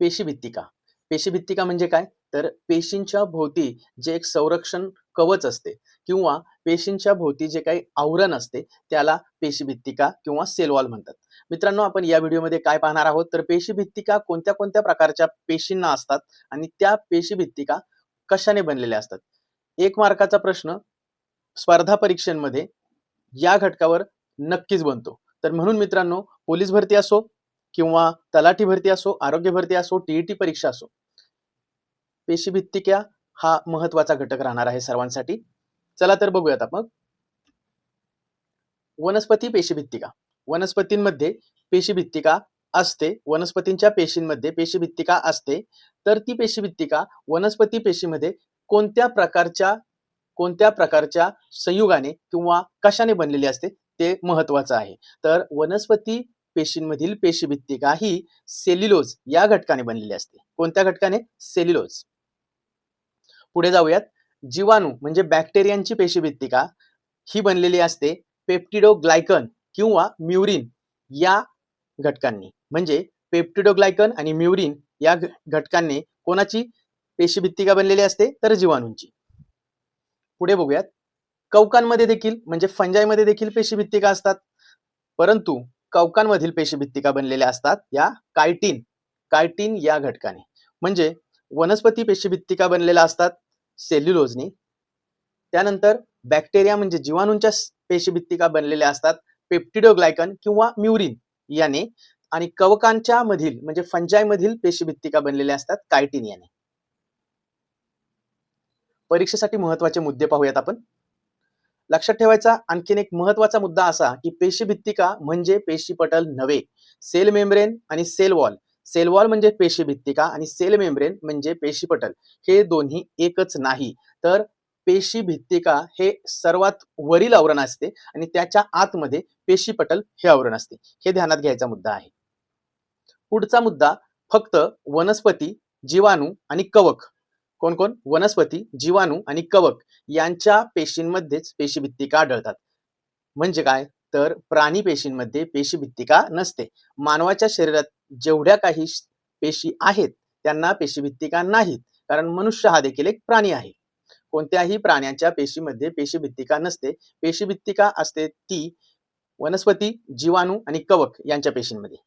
पेशीभित्तिका. पेशीभित्तिका म्हणजे काय? तर पेशींच्या भोवती जे एक संरक्षण कवच असते किंवा पेशींच्या भोवती जे काही आवरण असते त्याला पेशीभित्तिका किंवा सेलवॉल म्हणतात. मित्रांनो आपण या व्हिडिओमध्ये काय पाहणार आहोत? तर पेशीभित्तिका कोणत्या कोणत्या प्रकारच्या पेशींना असतात आणि त्या पेशीभित्तिका कशाने बनलेल्या असतात? एक मार्काचा प्रश्न स्पर्धा परीक्षांमध्ये या घटकावर नक्कीच बनतो. तर म्हणून मित्रांनो पोलीस भरती असो किंवा तलाठी भरती असो आरोग्य भरती असो टीईटी परीक्षा असो पेशीभित्तिक्या हा महत्त्वाचा घटक राहणार आहे सर्वांसाठी. चला तर बघूयात आपण. वनस्पती पेशीभित्तिका वनस्पतींमध्ये पेशीभित्तिका असते? वनस्पतींच्या पेशींमध्ये पेशीभित्तिका असते? तर ती पेशीभित्तिका वनस्पती पेशीमध्ये कोणत्या प्रकारच्या कोणत्या प्रकारच्या संयुगाने किंवा कशाने बनलेली असते? ते महत्वाचं आहे. तर वनस्पती पेशींमधील पेशीभित्तिका ही सेल्युलोज या घटकाने बनलेली असते. कोणत्या घटकाने? सेल्युलोज पुढे जाऊयात. जीवाणू म्हणजे बॅक्टेरियांची पेशीभित्तिका ही बनलेली असते. पेप्टिडोग्लायकन किंवा म्युरिन या घटकांनी. म्हणजे पेप्टिडोग्लायकन आणि म्युरिन या घटकांनी कोणाची पेशीभित्तिका बनलेली असते? तर जीवाणूंची. पुढे बघूयात. कवकांमध्ये देखील म्हणजे फंजाईमध्ये देखील पेशीभित्तिका असतात. परंतु कवकांमधील पेशीभित्तिका बनलेल्या असतात या कायटिन कायटिन या घटकाने. म्हणजे वनस्पती पेशीभित्तिका बनलेल्या असतात सेल्युलोजनी. त्यानंतर बॅक्टेरिया म्हणजे जीवाणूंच्या पेशीभित्तिका बनलेल्या असतात पेप्टिडोग्लायकन किंवा म्युरिन याने. आणि कवकांच्या मधील म्हणजे फंजाय मधील पेशीभित्तिका बनलेल्या असतात कायटीन याने. परीक्षेसाठी महत्त्वाचे मुद्दे पाहूयात आपण. लक्षात ठेवायचा आणखीन एक महत्त्वाचा मुद्दा असा की पेशी भित्तिका म्हणजे पेशीपटल नव्हे. सेल मेम्ब्रेन आणि सेल वॉल. सेल वॉल म्हणजे पेशीभित्तिका आणि सेल मेम्ब्रेन म्हणजे पेशीपटल. हे दोन्ही एकच नाही. तर पेशी भित्तिका हे सर्वात वरील आवरण असते आणि त्याच्या आतमध्ये पेशीपटल हे आवरण असते. हे ध्यानात घ्यायचा मुद्दा आहे. पुढचा मुद्दा फक्त वनस्पती जीवाणू आणि कवक. कोण कोण? वनस्पती जीवाणू आणि कवक यांच्या पेशींमध्येच पेशीभित्तिका आढळतात. म्हणजे काय? तर प्राणी पेशींमध्ये पेशीभित्तिका नसते. मानवाच्या शरीरात जेवढ्या काही पेशी आहेत त्यांना पेशीभित्तिका नाहीत. कारण मनुष्य हा देखील एक प्राणी आहे. कोणत्याही प्राण्याच्या पेशीमध्ये पेशीभित्तिका नसते. पेशीभित्तिका असते ती वनस्पती जीवाणू आणि कवक यांच्या पेशींमध्ये.